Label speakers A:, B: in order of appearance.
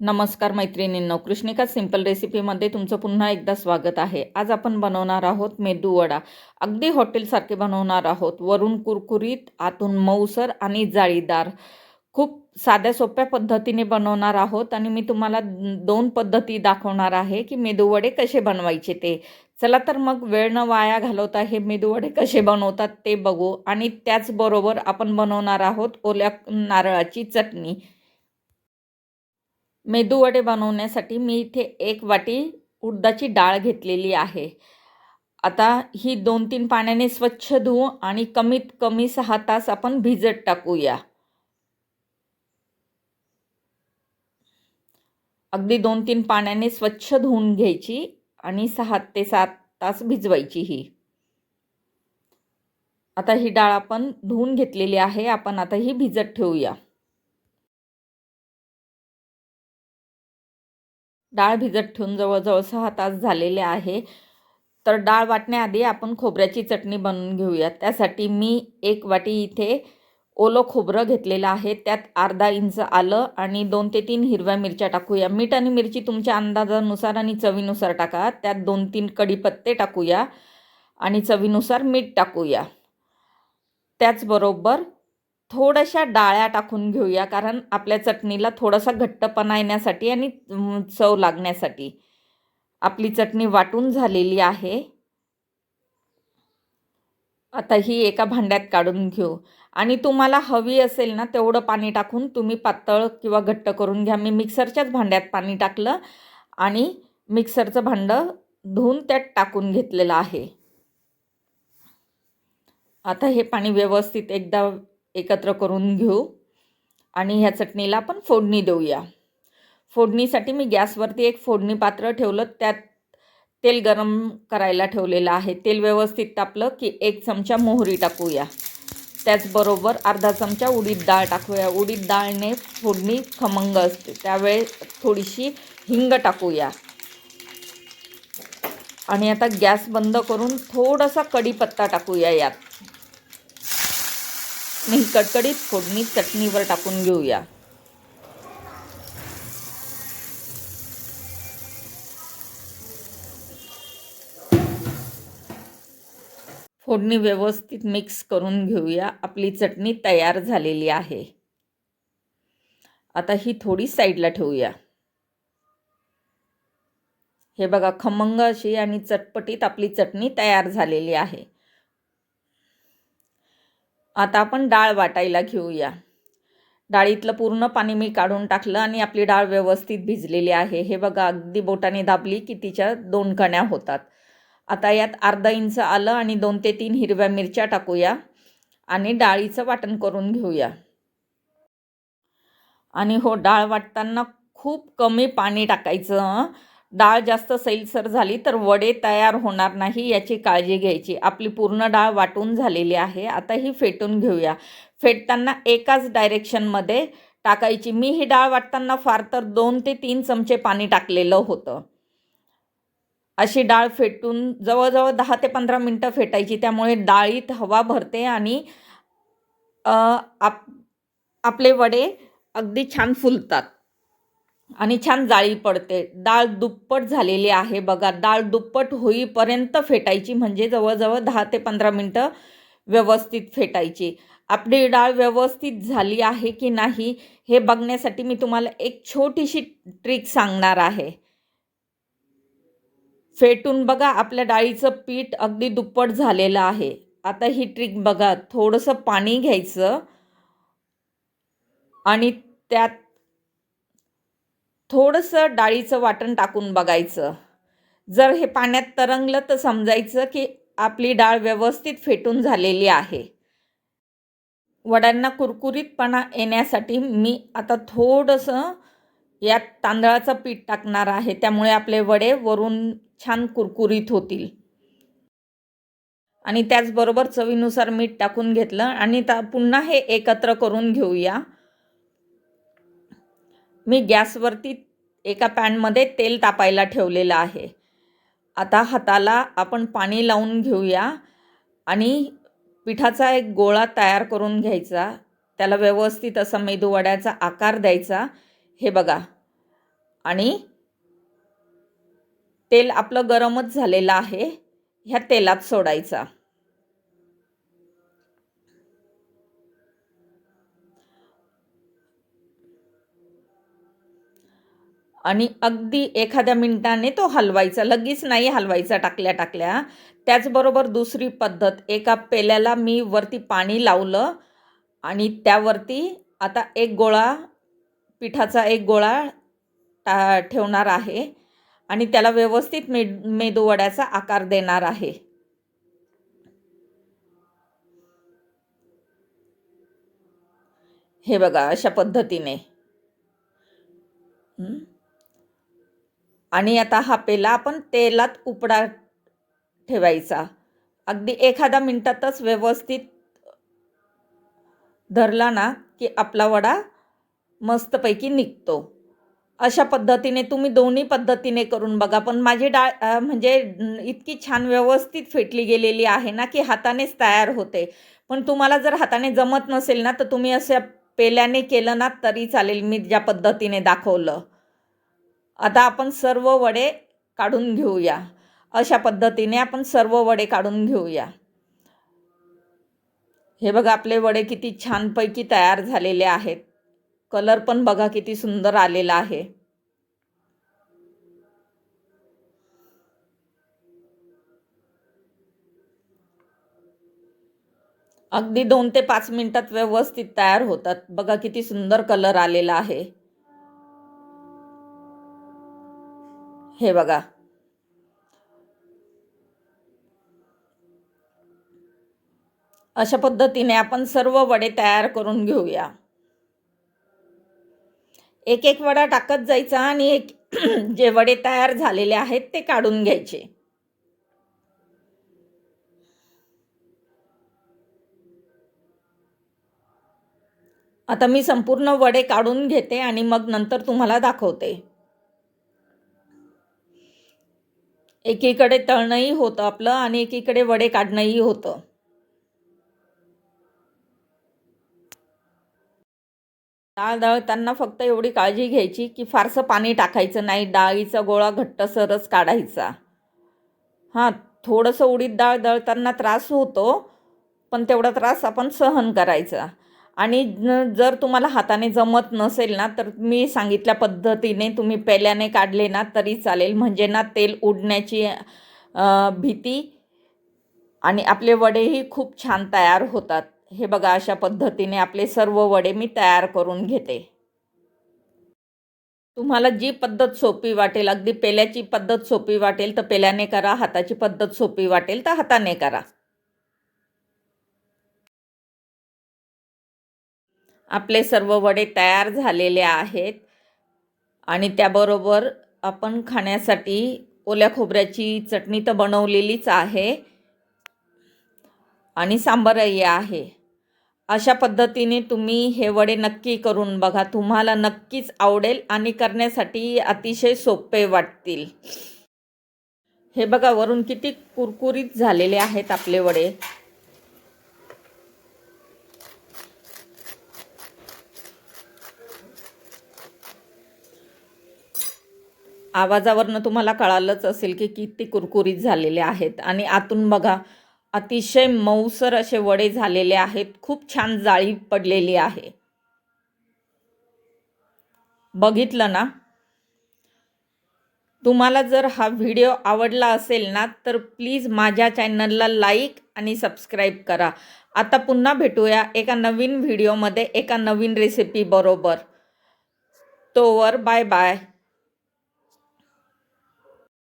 A: नमस्कार मैत्रिणींनो कृष्णिका सिंपल रेसिपीमध्ये तुमचं पुन्हा एकदा स्वागत आहे. आज आपण बनवणार आहोत मेदू वडा. अगदी हॉटेलसारखे बनवणार आहोत. वरून कुरकुरीत आतून मऊसर आणि जाळीदार. खूप साध्या सोप्या पद्धतीने बनवणार आहोत आणि मी तुम्हाला दोन पद्धती दाखवणार आहे की मेदू वडे कसे बनवायचे ते. चला तर मग वेळ न वाया घालवता हे मेदू वडे कसे बनवतात ते बघू आणि त्याचबरोबर आपण बनवणार आहोत ओल्या नारळाची चटणी. मेदूवडे बनवण्यासाठी मी इथे एक वाटी उडदाची डाळ घेतलेली आहे. आता ही दोन तीन पाण्याने स्वच्छ धुवू आणि कमीत कमी सहा तास आपण भिजत टाकूया. अगदी दोन तीन पाण्याने स्वच्छ धुवून घ्यायची आणि सहा ते सात तास भिजवायची ही. आता ही डाळ आपण धुवून घेतलेली आहे. आपण आता ही भिजत ठेवूया. डाळ भिजत ठेवून जवळजवळ सहा तास झालेले आहे. तर डाळ वाटण्याआधी आपण खोबऱ्याची चटणी बनवून घेऊया त्यासाठी मी एक वाटी इथे ओलं खोबरं घेतलेलं आहे. त्यात अर्धा इंच आलं आणि दोन ते तीन हिरव्या मिरच्या टाकूया. मीठ आणि मिरची तुमच्या अंदाजानुसार आणि चवीनुसार टाका. त्यात दोन तीन कढीपत्ते टाकूया आणि चवीनुसार मीठ टाकूया. त्याचबरोबर थोड्याशा डाळ्या टाकून घेऊया कारण आपल्या चटणीला थोडासा घट्टपणा येण्यासाठी आणि चव लागण्यासाठी. आपली चटणी वाटून झालेली आहे. आता ही एका भांड्यात काढून घेऊ. आणि तुम्हाला हवी असेल ना तेवढं पाणी टाकून तुम्ही पातळ किंवा घट्ट करून घ्या. मी मिक्सरच्याच भांड्यात पाणी टाकलं आणि मिक्सरचं भांडं धुवून त्यात टाकून घेतलेलं आहे. आता हे पाणी व्यवस्थित एकदा एकत्र करून घेऊ. आणि ह्या चटणीला आपण फोडणी देऊया. फोडणीसाठी मी गॅसवरती एक फोडणी पात्र ठेवलं. त्यात तेल गरम करायला ठेवलेलं आहे. तेल व्यवस्थित तापलं की एक चमचा मोहरी टाकूया. त्याचबरोबर अर्धा चमचा उडीद डाळ टाकूया. उडीद डाळने फोडणी खमंग असते. त्यावेळेस थोडीशी हिंग टाकूया. आणि आता गॅस बंद करून थोडासा कढीपत्ता टाकूया यात. मी कडकडीत फोडणी चटणीवर टाकून घेऊया. फोडणी व्यवस्थित मिक्स करून घेऊया. आपली चटणी तयार झालेली आहे. आता ही थोडी साईडला ठेवूया. हे बघा खमंग अशी आणि चटपटीत आपली चटणी तयार झालेली आहे. आता आपण डाळ वाटायला घेऊया. डाळीतलं पूर्ण पाणी मी काढून टाकलं आणि आपली डाळ व्यवस्थित भिजलेली आहे. हे बघा अगदी बोटाने दाबली की तिच्या दोन कण्या होतात. आता यात अर्धा इंच आलं आणि दोन ते तीन हिरव्या मिरच्या टाकूया आणि डाळीचं वाटण करून घेऊया. आणि हो डाळ वाटताना खूप कमी पाणी टाकायचं डाळ जास्त सैलसर झाली तर वडे तयार होणार नाही याची काळजी घ्यायची. आपली पूर्ण डाळ वाटून झालेली आहे. आता ही फेटून घेऊया. फेटताना एकाच डायरेक्शनमध्ये टाकायची. मी ही डाळ वाटताना फार तर दोन ते तीन चमचे पाणी टाकलेलं होतं. अशी डाळ फेटून जवळजवळ दहा ते पंधरा मिनटं फेटायची. त्यामुळे डाळीत हवा भरते आणि आप आपले वडे अगदी छान फुलतात. आणि छान जाळी पडते. डाळ दुप्पट झालेली आहे बघा. डाळ दुप्पट होईपर्यंत फेटायची म्हणजे जवळजवळ दहा ते पंधरा मिनटं व्यवस्थित फेटायची. आपली डाळ व्यवस्थित झाली आहे की नाही हे बघण्यासाठी मी तुम्हाला एक छोटीशी ट्रिक सांगणार आहे. फेटून बघा आपल्या डाळीचं पीठ अगदी दुप्पट झालेलं आहे. आता ही ट्रिक बघा. थोडंसं पाणी घ्यायचं आणि त्यात थोडंसं डाळीचं वाटण टाकून बघायचं. जर हे पाण्यात तरंगलं तर समजायचं की आपली डाळ व्यवस्थित फेटून झालेली आहे. वड्यांना कुरकुरीतपणा येण्यासाठी मी आता थोडंसं यात तांदळाचं पीठ टाकणार आहे. त्यामुळे आपले वडे वरून छान कुरकुरीत होतील. आणि त्याचबरोबर चवीनुसार मीठ टाकून घेतलं. आणि ता पुन्हा हे एकत्र करून घेऊया. मी गॅसवरती एका पॅनमध्ये तेल तापायला ठेवलेलं आहे. आता हाताला आपण पाणी लावून घेऊया आणि पिठाचा एक गोळा तयार करून घ्यायचा. त्याला व्यवस्थित असा मेदूवड्याचा आकार द्यायचा. हे बघा. आणि तेल आपलं गरमच झालेलं आहे. ह्या तेलात सोडायचा. आणि अगदी एखाद्या मिनिटाने तो हलवायचा लगेच नाही हलवायचा टाकल्या टाकल्या. त्याचबरोबर दुसरी पद्धत एका पेल्याला मी वरती पाणी लावलं आणि त्यावरती आता एक गोळा पिठाचा एक गोळा टा ठेवणार आहे आणि त्याला व्यवस्थित मे मेदूवड्याचा आकार देणार आहे. हे बघा अशा पद्धतीने. आणि आता हा पेला आपण तेलात उपडा ठेवायचा. अगदी एखादा मिनटातच व्यवस्थित धरला ना की आपला वडा मस्तपैकी निघतो. अशा पद्धतीने तुम्ही दोन्ही पद्धतीने करून बघा. पण माझी डाळ म्हणजे इतकी छान व्यवस्थित फेटली गेलेली आहे ना की हातानेच तयार होते. पण तुम्हाला जर हाताने जमत नसेल ना तर तुम्ही असं पेल्याने केलं ना तरी चालेल मी ज्या पद्धतीने दाखवलं. आता आपण सर्व वडे काढून घेऊया. अशा पद्धतीने आपण सर्व वडे काढून घेऊया. हे बघा आपले वडे किती छानपैकी तयार झालेले आहेत. कलर पण बघा किती सुंदर आलेला आहे. अगदी दोन ते पाच मिनिटात व्यवस्थित तयार होतात. बघा किती सुंदर कलर आलेला आहे. हे बघा. अशा पद्धतीने आपण सर्व वडे तयार करून घेऊया. एक एक वडा टाकत जायचा आणि एक जे वडे तयार झालेले आहेत ते काढून घ्यायचे. आता मी संपूर्ण वडे काढून घेते आणि मग नंतर तुम्हाला दाखवते. एकीकडे तळणंही होतं आपलं आणि एकीकडे वडे काढणंही होतं. डाळ दळताना फक्त एवढी काळजी घ्यायची की फारसं पाणी टाकायचं नाही डाळीचा गोळा घट्टसरच काढायचा. हां थोडंसं उडीद डाळ दळताना त्रास होतो पण तेवढा त्रास आपण सहन करायचा. आणि जर तुम्हाला हाताने जमत नसेल ना तर मी सांगितल्या पद्धतीने तुम्ही पेल्याने काढले ना तरी चालेल. म्हणजे ना तेल उडण्याची भीती आणि आपले वडेही खूप छान तयार होतात. हे बघा अशा पद्धतीने आपले सर्व वडे मी तयार करून घेते. तुम्हाला जी पद्धत सोपी वाटेल अगदी पेल्याची पद्धत सोपी वाटेल तर पेल्याने करा हाताची पद्धत सोपी वाटेल तर हाताने करा. आपले सर्व वडे तयार झालेले आहेत. आणि त्याबरोबर आपण खाण्यासाठी ओल्या खोबऱ्याची चटणी तर बनवलेलीच आहे. आणि सांबारही आहे. अशा पद्धतीने तुम्ही हे वडे नक्की करून बघा. तुम्हाला नक्कीच आवडेल आणि करण्यासाठी अतिशय सोपे वाटतील. हे बघा वरून किती कुरकुरीत झालेले आहेत आपले वडे. आवाजावरनं तुम्हाला कळालंच असेल की किती कुरकुरीत झालेले आहेत. आणि आतून बघा अतिशय मऊसर असे वडे झालेले आहेत. खूप छान जाळी पडलेली आहे. बघितलं ना? तुम्हाला जर हा व्हिडिओ आवडला असेल ना तर प्लीज माझ्या चॅनलला लाईक आणि सबस्क्राईब करा. आता पुन्हा भेटूया एका नवीन व्हिडिओमध्ये एका नवीन रेसिपी बरोबर. तोवर बाय बाय.